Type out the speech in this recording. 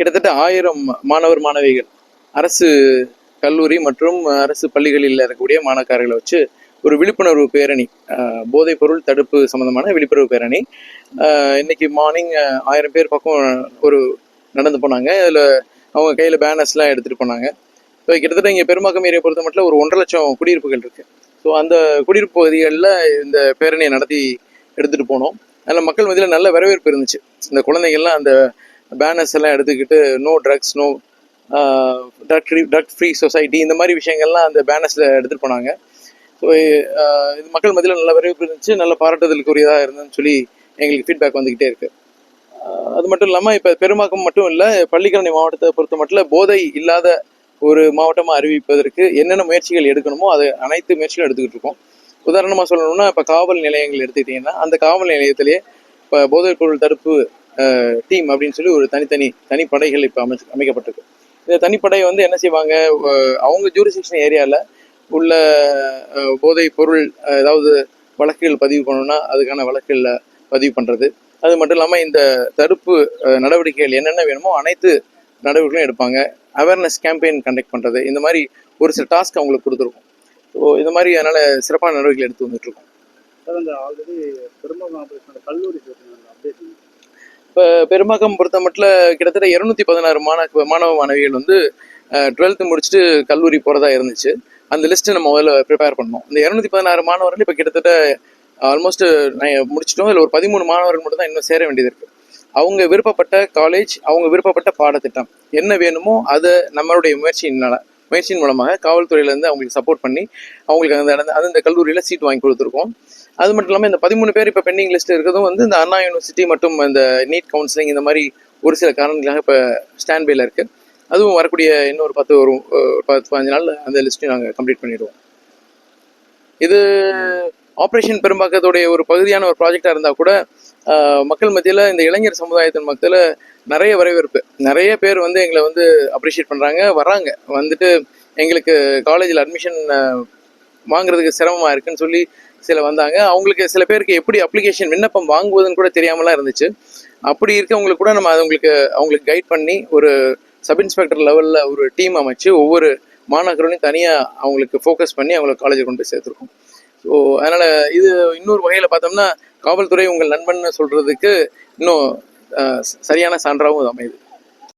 கிட்டத்தட்ட ஆயிரம் மாணவர் மாணவிகள் அரசு கல்லூரி மற்றும் அரசு பள்ளிகளில் இருக்கக்கூடிய மாணவக்காரர்களை வச்சு ஒரு விழிப்புணர்வு பேரணி போதைப் பொருள் தடுப்பு சம்பந்தமான விழிப்புணர்வு பேரணி. இன்னைக்கு மார்னிங் ஆயிரம் பேர் பக்கம் ஒரு நடந்து போனாங்க. அதில் அவங்க கையில் பேனர்ஸ்லாம் எடுத்துகிட்டு போனாங்க. ஸோ கிட்டத்தட்ட இங்கே பெருமாக்கம் ஏரியை பொறுத்த மட்டும் ஒரு ஒன்றரை லட்சம் குடியிருப்புகள் இருக்குது ஸோ அந்த குடியிருப்பு பகுதிகளில் இந்த பேரணியை நடத்தி எடுத்துகிட்டு போனோம். அதில் மக்கள் மத்தியில் நல்ல வரவேற்பு இருந்துச்சு. இந்த குழந்தைகள்லாம் அந்த பேனர்ஸ் எல்லாம் எடுத்துக்கிட்டு no drugs no drug free drug free society இந்த மாதிரி விஷயங்கள்லாம் அந்த பேனர்ஸில் எடுத்துகிட்டு போனாங்க. ஸோ இது மக்கள் மத்தியில் நல்ல வரவேற்பு இருந்துச்சு நல்ல பாராட்டுதலுக்குரியதாக இருந்ததுன்னு சொல்லி எங்களுக்கு ஃபீட்பேக் வந்துக்கிட்டே இருக்குது அது மட்டும் இல்லாமல் இப்போ பெரும்பாக்கம் மட்டும் இல்லை பள்ளிக்கரணை மாவட்டத்தை பொறுத்த மட்டும் போதை இல்லாத ஒரு மாவட்டமாக அறிவிப்பதற்கு என்னென்ன முயற்சிகள் எடுக்கணுமோ அது அனைத்து முயற்சிகளும் எடுத்துக்கிட்டு இருக்கோம். உதாரணமாக சொல்லணும்னா இப்போ காவல் நிலையங்கள் எடுத்துக்கிட்டிங்கன்னா அந்த காவல் நிலையத்திலேயே இப்போ போதைப் பொருள் தடுப்பு டீம் அப்படின்னு சொல்லி ஒரு தனித்தனி தனிப்படைகள் இப்போ அமைச்சு அமைக்கப்பட்டிருக்கு. இந்த தனிப்படை வந்து என்ன செய்வாங்க? அவங்க ஜூரிசிக்ஷன் ஏரியாவில் உள்ள போதை போதைப் பொருள் ஏதாவது வழக்குகள் பதிவு பண்ணணும்னா அதுக்கான வழக்குகளில் பதிவு பண்ணுறது அது மட்டும் இல்லாமல் இந்த தடுப்பு நடவடிக்கைகள் என்னென்ன வேணுமோ அனைத்து நடவடிக்கைகளும் எடுப்பாங்க. அவேர்னஸ் கேம்பெயின் கண்டக்ட் பண்ணுறது இந்த மாதிரி ஒரு சில டாஸ்க் அவங்களுக்கு கொடுத்துருக்கோம். ஸோ இந்த மாதிரி அதனால் சிறப்பான நடவடிக்கைகள் எடுத்து வந்துட்டுருக்கோம் சார் அந்த ஆல்ரெடி திருமணம் கல்லூரி அப்டேட் இப்போ பொறுத்த மட்டும் கிட்டத்தட்ட இரநூத்தி பதினாறு மாணவ மாணவ மாணவிகள் வந்து டுவெல்த்து முடிச்சுட்டு கல்லூரி போகிறதா இருந்துச்சு. அந்த லிஸ்ட்டு நம்ம முதல்ல ப்ரிப்பேர் பண்ணோம் இந்த இரநூத்தி பதினாறு மாணவர்கள் இப்போ கிட்டத்தட்ட ஆல்மோஸ்ட் முடிச்சிட்டோம். இதில் ஒரு பதிமூணு மாணவர்கள் மட்டும் தான் இன்னும் சேர வேண்டியது இருக்குது அவங்க விருப்பப்பட்ட காலேஜ் அவங்க விருப்பப்பட்ட பாடத்திட்டம். என்ன வேணுமோ அதை நம்மளுடைய முயற்சியினால முயற்சியின் மூலமாக காவல்துறையிலேருந்து அவங்களுக்கு சப்போர்ட் பண்ணி அவங்களுக்கு அந்த அந்த- அந்த கல்லூரியில் சீட் வாங்கி கொடுத்துருக்கோம். அது மட்டும் இல்லாமல் இந்த பதிமூணு பேர் இப்போ பெண்டிங் லிஸ்ட்டில் இருக்கிறதும் வந்து இந்த அண்ணா யூனிவர்சிட்டி மற்றும் இந்த நீட் கவுன்சிலிங் இந்த மாதிரி ஒரு சில காரணங்களாக இப்போ ஸ்டாண்ட் பையில் இருக்குது அதுவும் வரக்கூடிய இன்னொரு பத்து ஒரு ஒரு பத்து பதினஞ்சு நாள் அந்த லிஸ்ட்டையும் நாங்கள் கம்ப்ளீட் பண்ணிடுவோம். இது ஆப்ரேஷன் பெரும்பாக்கத்துடைய ஒரு பகுதியான ஒரு ப்ராஜெக்டாக இருந்தால் கூட மக்கள் மத்தியில் இந்த இளைஞர் சமுதாயத்தின் மத்தியில் நிறைய வரவேற்பு. நிறைய பேர் வந்து எங்களை வந்து அப்ரிஷியேட் பண்ணுறாங்க வராங்க வந்துட்டு எங்களுக்கு காலேஜில் அட்மிஷன் வாங்குறதுக்கு சிரமமாக இருக்குன்னு சொல்லி சில வந்தாங்க. அவங்களுக்கு சில பேருக்கு எப்படி அப்ளிகேஷன் விண்ணப்பம் வாங்குவதுன்னு கூட தெரியாமலாம் இருந்துச்சு. அப்படி இருக்கவங்களுக்கு கூட நம்ம அவங்களுக்கு அவங்களுக்கு கைட் பண்ணி ஒரு சப் இன்ஸ்பெக்டர் லெவலில் ஒரு டீம் அமைச்சு ஒவ்வொரு மாணவர்களையும் தனியாக அவங்களுக்கு ஃபோக்கஸ் பண்ணி அவங்கள காலேஜில் கொண்டு போய் சேர்த்துருக்கோம். ஸோ அதனால் இது இன்னொரு வகையில் பார்த்தோம்னா காவல்துறை உங்கள் நண்பன் சொல்கிறதுக்கு இன்னும் அஹ், சரியான சான்றாகவும் அமையுது.